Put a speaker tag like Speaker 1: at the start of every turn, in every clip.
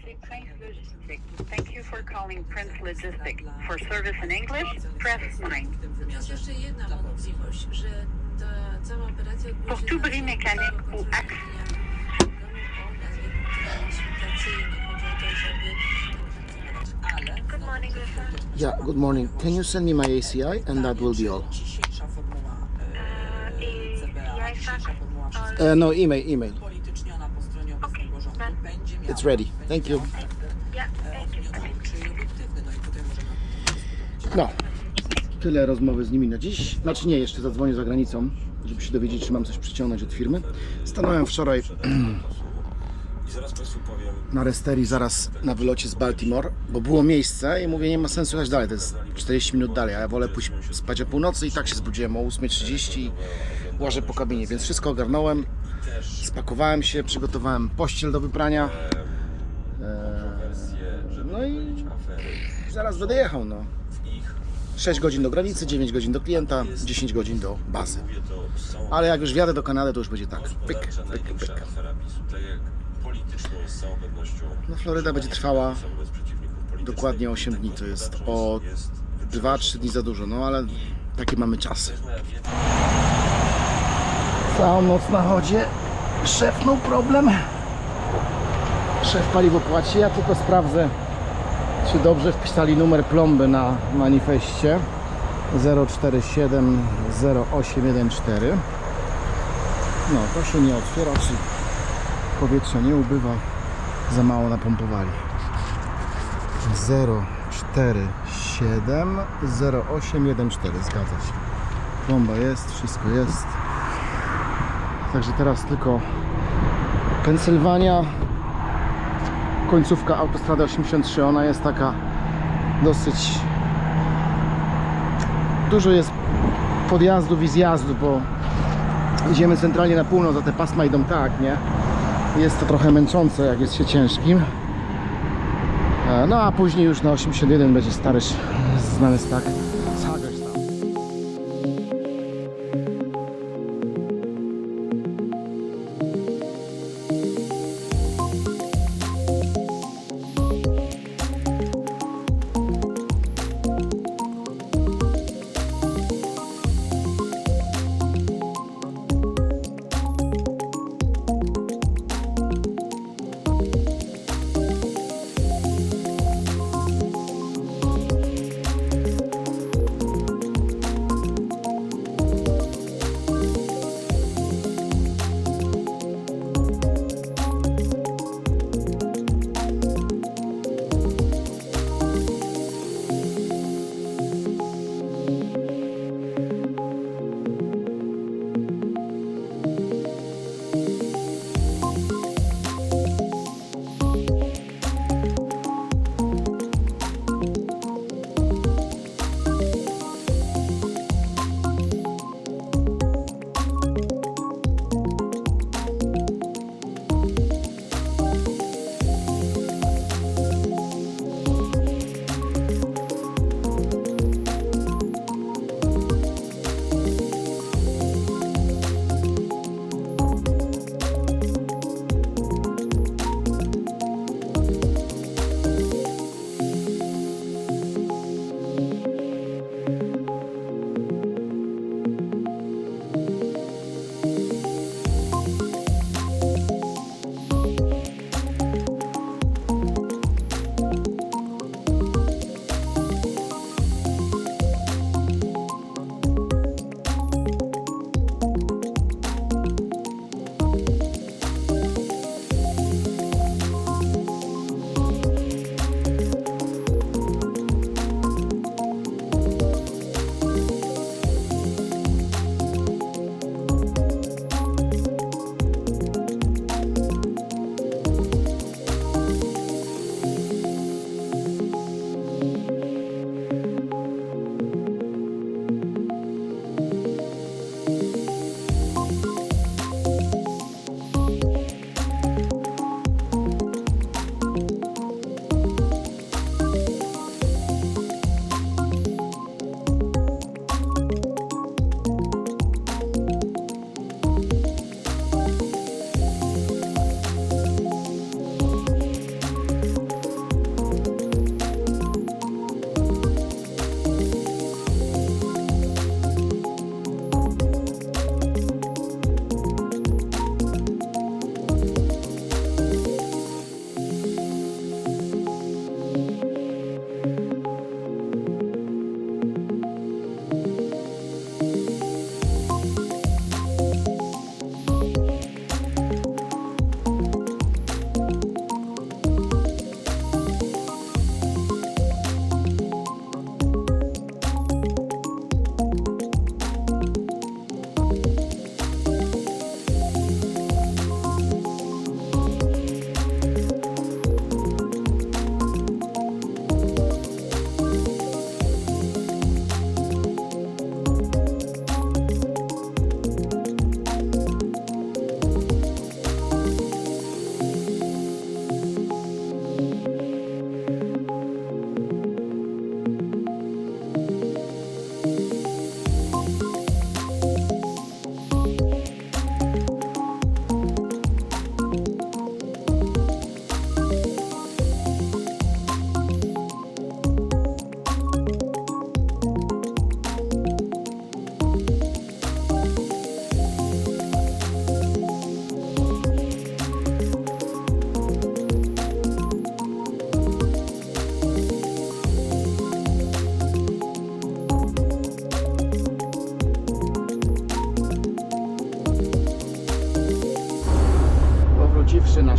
Speaker 1: Prince Thank you for calling Prince Logistic For service in English, press 9. Pour tout bris mécanique ou.
Speaker 2: Good morning,
Speaker 3: Yeah, good morning. Can you send me my ACI and that will be all?
Speaker 2: Uh,
Speaker 3: no, email, email.
Speaker 4: Okay,
Speaker 3: it's ready. Thank you.
Speaker 4: No
Speaker 3: tyle rozmowy z nimi na dziś. Znaczy nie, jeszcze zadzwonię za granicą, żeby się dowiedzieć, czy mam coś przyciągnąć od firmy. Stanąłem wczoraj na resterii zaraz na wylocie z Baltimore, bo było miejsce i mówię, nie ma sensu jechać dalej, to jest 40 minut dalej, a ja wolę pójść spać o północy i tak się zbudziłem o 8.30 i łażę po kabinie, więc wszystko ogarnąłem, spakowałem się, przygotowałem pościel do wyprania. Zaraz będę jechał, no. 6 godzin do granicy, 9 godzin do klienta, 10 godzin do bazy. Ale jak już wjadę do Kanady, to już będzie tak. Pyk, pyk, pyk. No Floryda będzie trwała dokładnie 8 dni, to jest o 2-3 dni za dużo, no ale takie mamy czasy. Całą noc na chodzie. Szef no problem. Szef paliwo płaci, ja tylko sprawdzę czy dobrze wpisali numer plomby na manifestie 0470814 no to się nie otwiera czy powietrza nie ubywa. Za mało napompowali. 0470814 zgadza się. Plomba jest, wszystko jest. Także teraz tylko Pensylwania końcówka autostrady 83, ona jest taka dosyć dużo jest podjazdów i zjazdów, bo idziemy centralnie na północ, a te pasma idą tak, nie? Jest to trochę męczące, jak jest się ciężkim. E, No a później już na 81 będzie stary znany stak.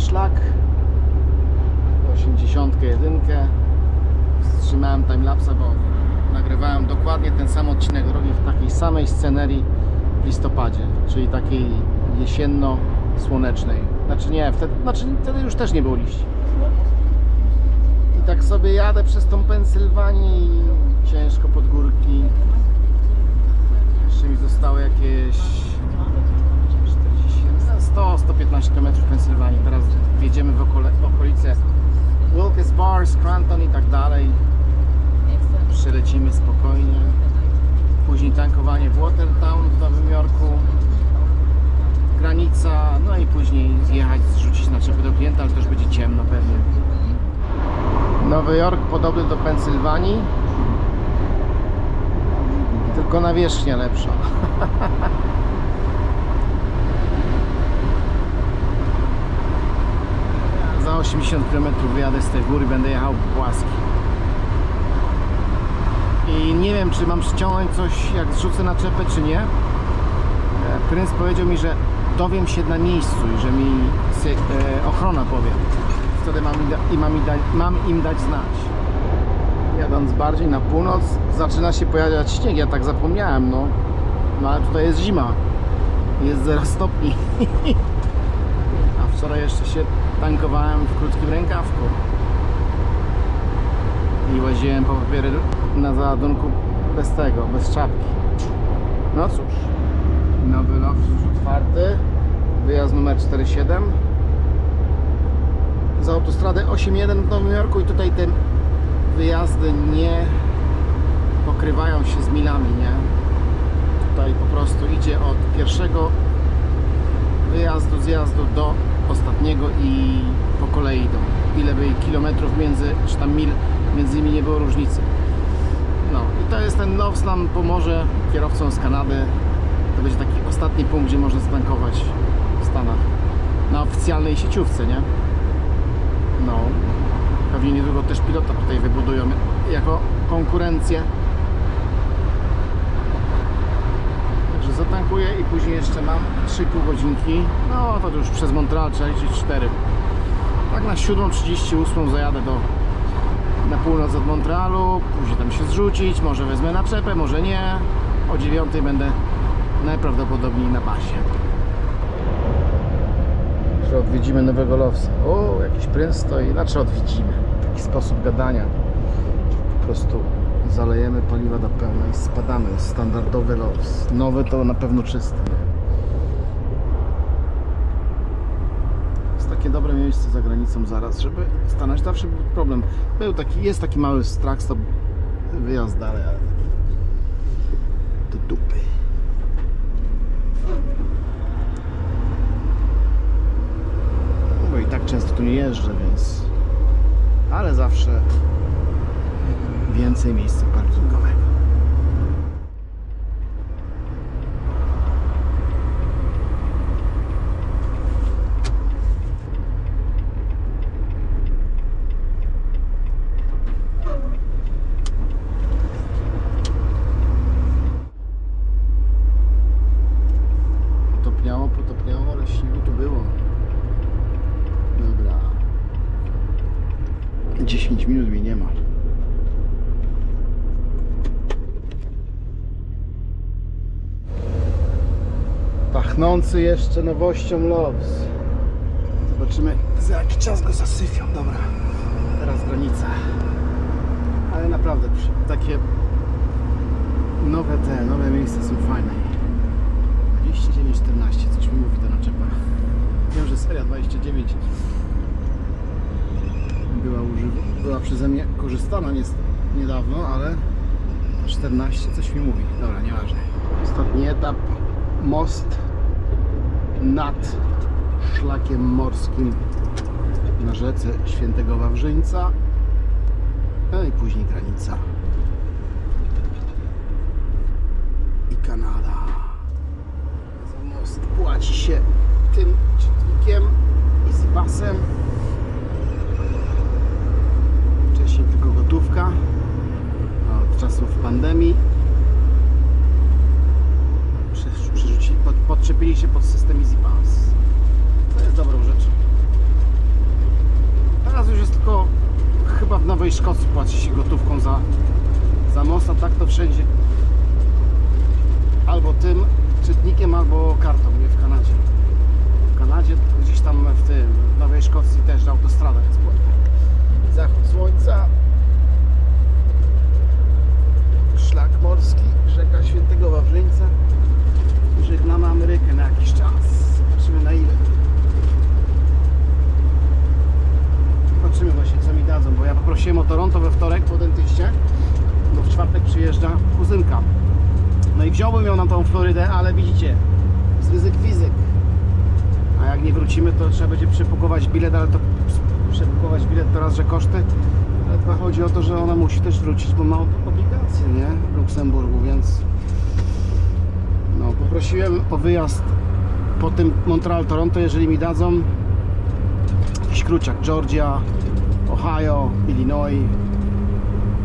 Speaker 3: Szlak 81 wstrzymałem timelapsa, bo nagrywałem dokładnie ten sam odcinek drogi w takiej samej scenerii w listopadzie, czyli takiej jesienno-słonecznej. Znaczy nie, wtedy, znaczy wtedy już też nie było liści. I tak sobie jadę przez tą Pensylwanię i ciężko pod górki. Jeszcze mi zostało jakieś 100-115 km w Pensylwanii. Teraz wjedziemy w okole, okolice Wilkes Bar, Scranton i tak dalej. Przelecimy spokojnie. Później tankowanie w Watertown w Nowym Jorku. Granica, no i później zjechać, zrzucić naczepy do klienta, ale to już będzie ciemno pewnie. Nowy Jork podobny do Pensylwanii, tylko nawierzchnia lepsza. Za 80 km wyjadę z tej góry, będę jechał płaski. I nie wiem, czy mam przyciągnąć coś, jak zrzucę naczepę, czy nie. E, Prync powiedział mi, że dowiem się na miejscu i że mi e, ochrona powie. Wtedy mam, i mam, mam im dać znać. Jadąc bardziej na północ, zaczyna się pojawiać śnieg. Ja tak zapomniałem, no. No ale tutaj jest zima. Jest 0 stopni. A wczoraj jeszcze się tankowałem w krótkim rękawku. I łaziłem po papiery na załadunku bez tego, bez czapki. No cóż. Nowy lot już otwarty. Wyjazd numer 47. Z autostrady 81 w Nowym Jorku i tutaj te wyjazdy nie pokrywają się z milami, nie? Tutaj po prostu idzie od pierwszego wyjazdu, zjazdu do ostatniego i po kolei idą. Ile by kilometrów między, czy tam mil między nimi nie było różnicy. No i to jest ten Loves nam pomoże kierowcom z Kanady. To będzie taki ostatni punkt, gdzie można stankować w Stanach. Na oficjalnej sieciówce, nie? No. Pewnie niedługo też pilota tutaj wybudują jako konkurencję. Zatankuję i później jeszcze mam 3,5 godzinki. No to już przez Montreal trzeba liczyć 4. Tak na 7.38 zajadę do na północ od Montrealu, później tam się zrzucić, może wezmę naczepę, może nie. O 9 będę najprawdopodobniej na bazie. Że odwiedzimy nowego Lowsa. O, jakiś prync stoi. Znaczy odwiedzimy. Taki sposób gadania. Po prostu zalejemy paliwa do pełna i spadamy. Standardowy Lows. Nowy to na pewno czysty. Jest takie dobre miejsce za granicą zaraz, żeby stanąć. Zawsze był problem. Był taki, jest taki mały strach stop wyjazd dalej, ale do dupy. No Bo i tak często tu nie jeżdżę, więc ale zawsze więcej miejsca parkingowego. Potopniało, potopniało, ale śniegu tu było. Dobra. 10 minut mi nie ma. Pachnący jeszcze nowością Loves. Zobaczymy za jaki czas go zasypią. Dobra, teraz granica. Ale naprawdę takie nowe te, nowe miejsca są fajne. 29,14, coś mi mówi ta naczepa. Wiem, że seria 29 była, była przeze mnie korzystana niedawno, ale 14 coś mi mówi. Dobra, nieważne. Ostatni etap. Most nad szlakiem morskim na rzece Świętego Wawrzyńca. No i później granica. I Kanada. Za most płaci się tym czytnikiem i z basem. Wcześniej tylko gotówka. Od czasów pandemii. podczepili się pod system Easy Pass. To jest dobrą rzeczą. Teraz już jest tylko chyba w Nowej Szkocji płaci się gotówką za, za most, a tak to wszędzie albo tym czytnikiem, albo kartą, nie w Kanadzie. W Kanadzie gdzieś tam w tym, w Nowej Szkocji też autostrada jest płatna. Zachód słońca, szlak morski, rzeka Świętego Wawrzyńca. Żegnamy Amerykę na jakiś czas. Zobaczymy na ile. Zobaczymy właśnie co mi dadzą, bo ja poprosiłem o Toronto we wtorek po dentyście, bo w czwartek przyjeżdża kuzynka. No i wziąłbym ją na tą Florydę, ale widzicie, z ryzyk fizyk. A jak nie wrócimy, to trzeba będzie przepukować bilet, ale to przepukować bilet to raz, że koszty, ale dwa chodzi o to, że ona musi też wrócić, bo ma obligacje, nie? W Luksemburgu, więc poprosiłem o wyjazd po tym Montreal-Toronto, jeżeli mi dadzą jakiś kruciak, Georgia, Ohio, Illinois.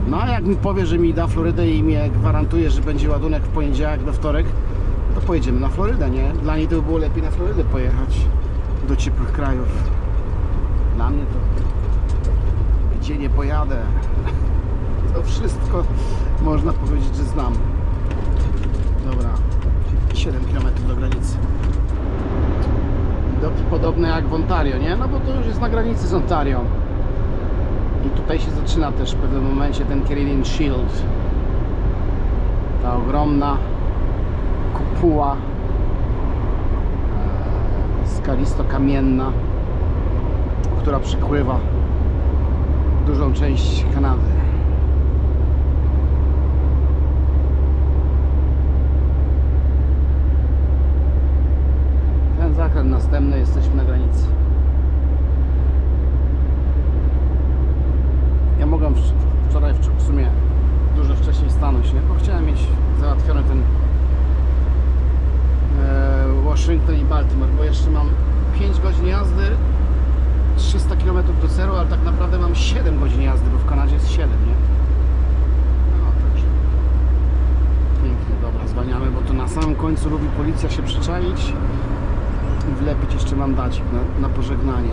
Speaker 3: No a jak mi powie, że mi da Florydę i mnie gwarantuje, że będzie ładunek w poniedziałek we wtorek, to pojedziemy na Florydę, nie? Dla niej to by było lepiej na Florydę pojechać do ciepłych krajów. Dla mnie to gdzie nie pojadę. To wszystko można powiedzieć, że znam. Dobra, 7 km do granicy. Podobne jak w Ontario, nie? No bo to już jest na granicy z Ontario. I tutaj się zaczyna też w pewnym momencie ten Canadian Shield. Ta ogromna kopuła e, skalisto-kamienna, która przykrywa dużą część Kanady. Następny, jesteśmy na granicy. Ja mogłem wcz- wczoraj wcz- w sumie dużo wcześniej stanąć, nie? bo chciałem mieć załatwiony ten e, Washington i Baltimore, bo jeszcze mam 5 godzin jazdy, 300 km do celu, ale tak naprawdę mam 7 godzin jazdy, bo w Kanadzie jest 7, nie? No, także pięknie, dobra, zwalniamy, bo to na samym końcu lubi policja się przyczaić wlepić jeszcze mandacik na, na pożegnanie.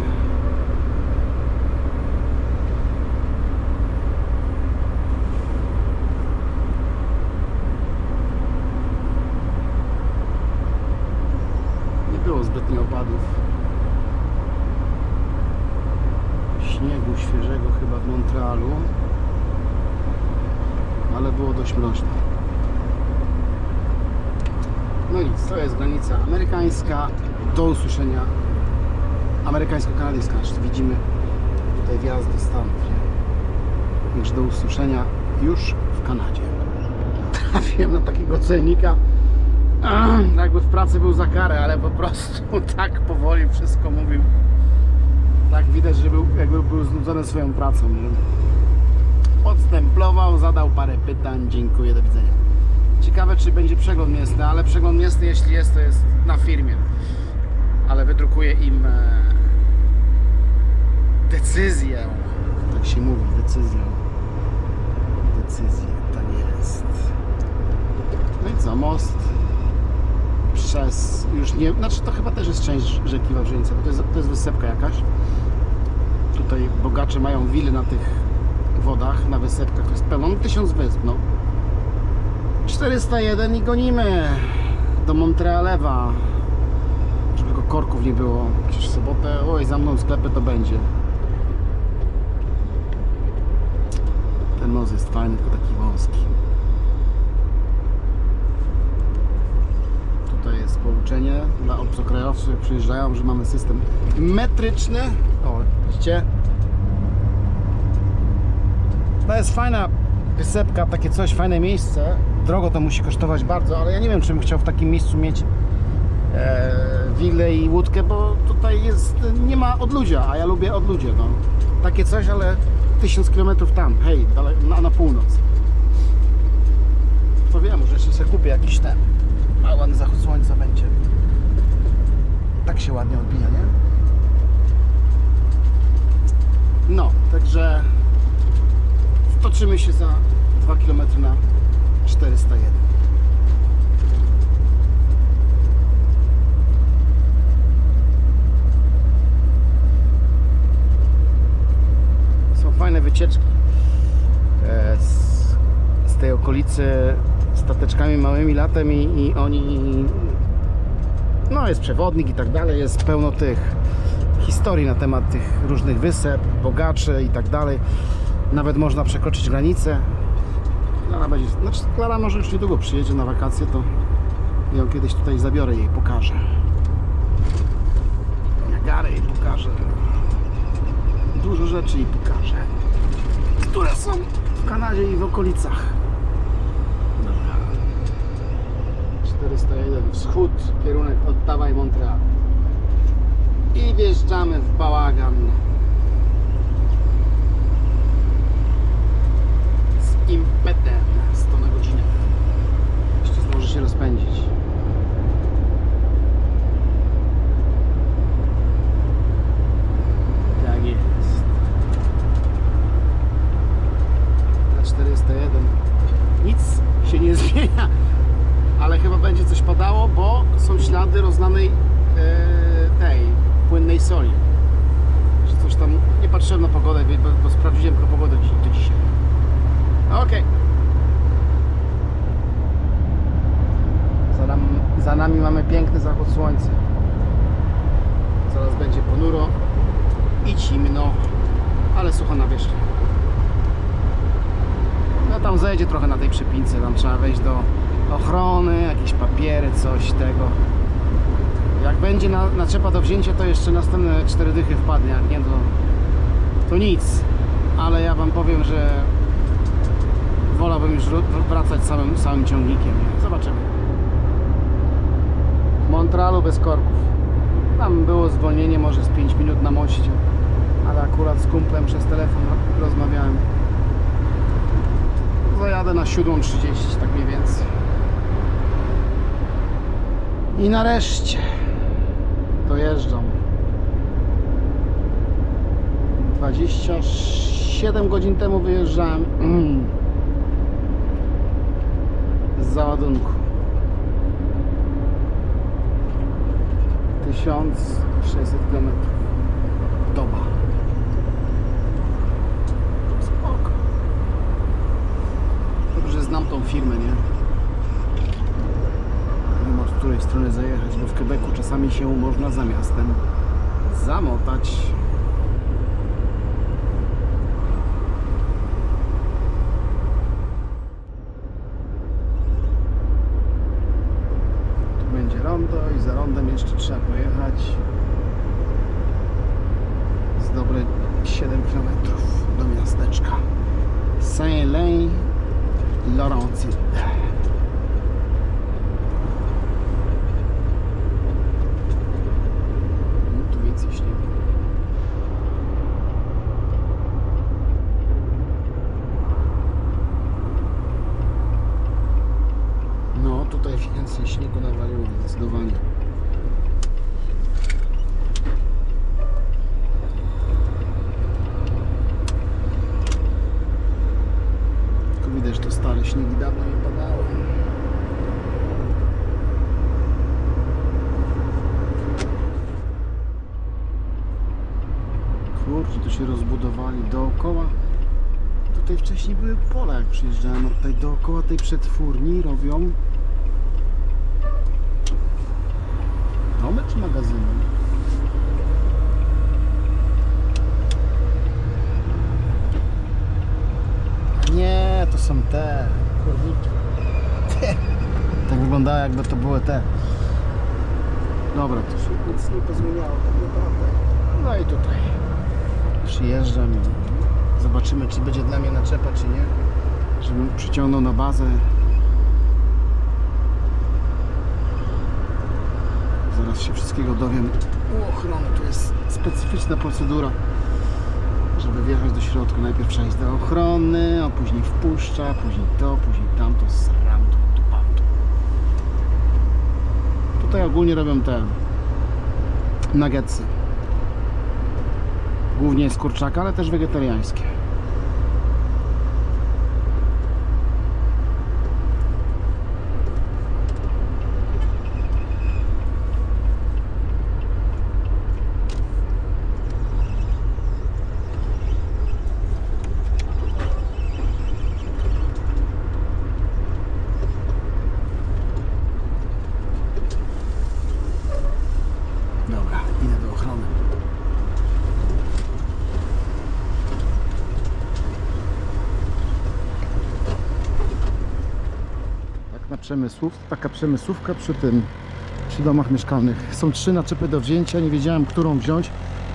Speaker 3: Nie było zbytnio opadów. Śniegu świeżego chyba w Montrealu. Ale było dość mroźno. No nic, to jest granica amerykańska do usłyszenia amerykańsko-kanadyjska. Widzimy tutaj wjazd do Stanów. Nie? Także do usłyszenia już w Kanadzie. Trafiłem na takiego celnika. Jakby w pracy był za karę, ale po prostu tak powoli wszystko mówił. Tak widać, że był, jakby był znudzony swoją pracą. Nie? Podstemplował, zadał parę pytań. Dziękuję, do widzenia. Ciekawe, czy będzie przegląd miestny, ale przegląd miestny, jeśli jest, to jest na firmie. Ale wydrukuję im e, decyzję. Tak się mówi, decyzję. Decyzję, tak jest. No i co, most przez już nie, znaczy to chyba też jest część rzeki Wawrzyńca, bo to jest, to jest wysepka jakaś. Tutaj bogacze mają wily na tych wodach, na wysepkach, to jest pełno, no tysiąc wysp, no. 401 i gonimy do Montrealewa, korków nie było. Przecież w sobotę, oj, za mną sklepy to będzie. Ten most jest fajny, tylko taki wąski. Tutaj jest pouczenie dla obcokrajowców, jak przyjeżdżają, że mamy system metryczny. O, widzicie? To jest fajna wysepka, takie coś, fajne miejsce. Drogo to musi kosztować bardzo, ale ja nie wiem, czy bym chciał w takim miejscu mieć willę i łódkę, bo tutaj jest, nie ma odludzia, a ja lubię odludzie, no. Takie coś, ale 1000 km tam, hej, dale, na, na północ. To wiem, może jeszcze sobie kupię jakiś ten, a ładny zachód słońca będzie. Tak się ładnie odbija, nie? No, także wtoczymy się za 2 km na 401. fajne wycieczki z tej okolicy stateczkami małymi latem i, i oni no jest przewodnik i tak dalej, jest pełno tych historii na temat tych różnych wysep, bogaczy i tak dalej. Nawet można przekroczyć granicę. Klara będzie, znaczy Klara może już niedługo przyjedzie na wakacje, to ją kiedyś tutaj zabiorę i jej pokażę. Niagarę jej pokażę. Dużo rzeczy jej pokażę, które są w Kanadzie i w okolicach. Dobra. 401 wschód, kierunek Ottawa i Montreal. I wjeżdżamy w bałagan. Z impetem 100 na godzinę. Jeszcze zdąży się rozpędzić. Tak jest. Na 401 nic ale chyba będzie coś padało, bo są ślady roznanej e, tej płynnej soli. Że coś tam, nie patrzyłem na pogodę, bo, bo sprawdziłem tylko pogodę do dzisiaj. Okej. Za, nam, za nami mamy piękny zachód słońca. Zaraz będzie ponuro i zimno, ale sucha nawierzchnia. No tam zejdzie trochę na tej przepince, tam trzeba wejść do ochrony, jakieś papiery, coś tego. Jak będzie na, naczepa do wzięcia, to jeszcze następne cztery dychy wpadnie, jak nie to, to nic. Ale ja Wam powiem, że wolałbym już wracać samym, samym ciągnikiem. Zobaczymy. W Montrealu bez korków. Tam było zwolnienie może z 5 minut na moście, ale akurat z kumplem przez telefon ro- rozmawiałem. Zajadę na 7.30, tak mniej więcej. I nareszcie dojeżdżam. 27 godzin temu wyjeżdżałem z załadunku. 1600 km. Doba. Spoko. Dobrze, że znam tą firmę, nie? Wiem od której strony zajechać, bo w Quebecu czasami się można za miastem zamotać. Tu będzie rondo i za rondem jeszcze trzeba pojechać z dobre 7 km do miasteczka Saint-Lay 老让我进 przyjeżdżałem, a tutaj dookoła tej przetwórni robią domy czy magazyny? Nie, to są te. Tak wyglądało jakby to były te. Dobra, to się nic nie pozmieniało tak naprawdę. No i tutaj przyjeżdżam i zobaczymy czy będzie dla mnie naczepa czy nie. Żebym przyciągnął na bazę. Zaraz się wszystkiego dowiem. U ochrony tu jest specyficzna procedura żeby wjechać do środka, najpierw trzeba iść do ochrony, a później wpuszcza, później to, później tamto, sram tu, tu, tu. Tutaj ogólnie robią te nuggetsy. Głównie z kurczaka, ale też wegetariańskie. Przemysłów, taka przemysłówka przy tym, przy domach mieszkalnych. Są trzy naczepy do wzięcia, nie wiedziałem, którą wziąć.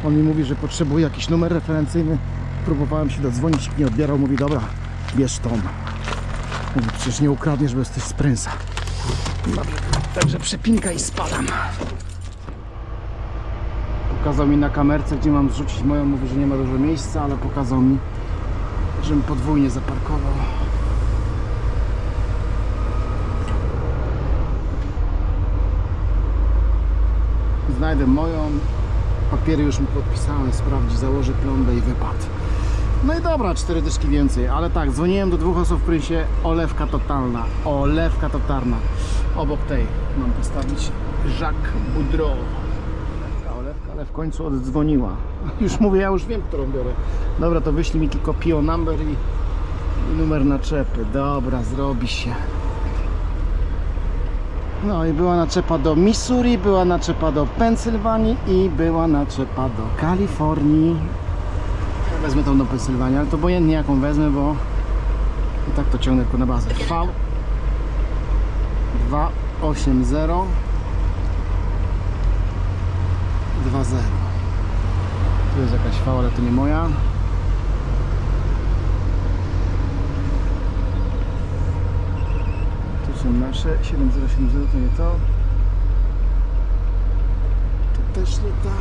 Speaker 3: On mi mówi, że potrzebuje jakiś numer referencyjny. Próbowałem się dodzwonić, nie odbierał. Mówi, dobra, bierz tą. Mówi, przecież nie ukradniesz, bo jesteś z prynsa. Dobra, także przepinka i spadam. Pokazał mi na kamerce, gdzie mam zrzucić moją. Mówi, że nie ma dużo miejsca, ale pokazał mi, żebym podwójnie zaparkował. Znajdę moją. Papiery już mi podpisałem, sprawdzi, założę plombę i wypad. No i dobra, cztery dyszki więcej, ale tak, dzwoniłem do dwóch osób w Prysie, olewka totalna, olewka totalna. Obok tej mam postawić Jacques Boudreau. Olewka, ale w końcu oddzwoniła. Już mówię, ja już wiem, którą biorę. Dobra, to wyślij mi tylko PO number i numer naczepy. Dobra, zrobi się. No i była naczepa do Missouri, była naczepa do Pensylwanii i była naczepa do Kalifornii. Wezmę tą do Pensylwanii, ale to obojętnie jaką wezmę, bo i tak to ciągnę tylko na bazę. V 280 20 Tu jest jakaś V, ale to nie moja. Są nasze 7070 to nie to. To też nie ta.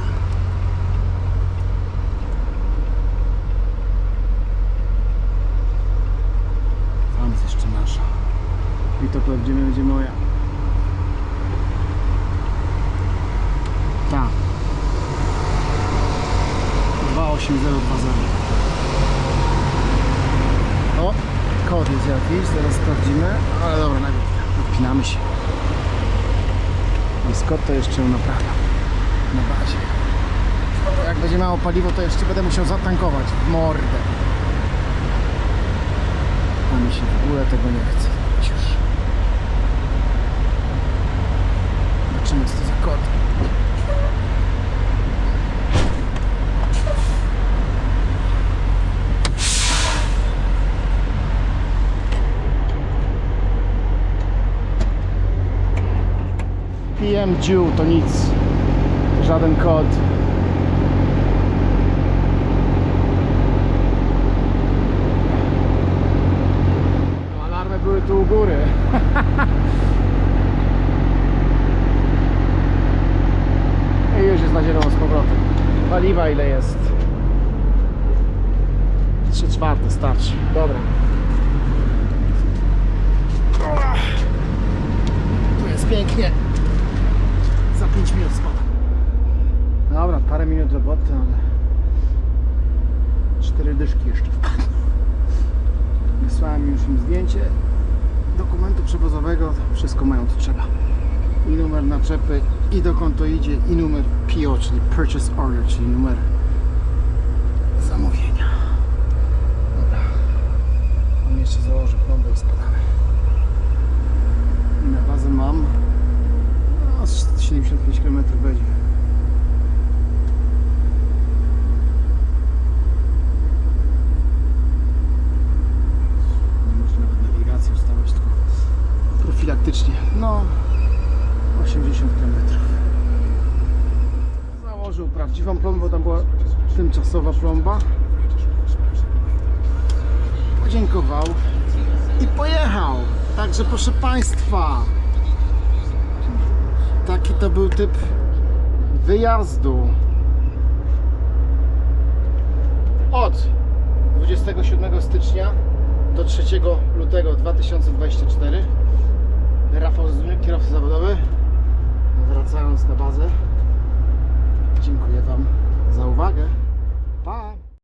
Speaker 3: Tam jest jeszcze nasza. I to prawdziwie będzie moja. Ta. 28020. O, kod jest jakiś, zaraz sprawdzimy. Ale dobra, najpierw odpinamy się. Jest kod, to jeszcze ją naprawiam. Na bazie. Jak będzie mało paliwo, to jeszcze będę musiał zatankować w mordę. A mi się w ogóle tego nie chce zrobić już. Zobaczymy co to za kod. PM Due to nic. Żaden kod. No, Alarmy były tu u góry. I już jest na zielono z powrotem. Paliwa ile jest? 3 czwarte starczy. Dobra. Pięknie. Za 5 minut spadam. Dobra, parę minut roboty, ale 4 dyszki jeszcze wpadną. Wysłałem już im zdjęcie dokumentu przewozowego, wszystko mają co trzeba. I numer naczepy, i dokąd to idzie, i numer PO, czyli Purchase Order, czyli numer zamówienia. Dobra. On jeszcze założy plombę i spadamy. Na bazę mam no, 75 km będzie. Nie można nawet nawigację ustawiać, tylko profilaktycznie. No, 80 km. Założył prawdziwą plombę, bo tam była tymczasowa plomba. Podziękował i pojechał. Także proszę Państwa, taki to był typ wyjazdu. Od 27 stycznia do 3 lutego 2024 Rafał Zdunek, kierowca zawodowy. Wracając na bazę. Dziękuję Wam za uwagę.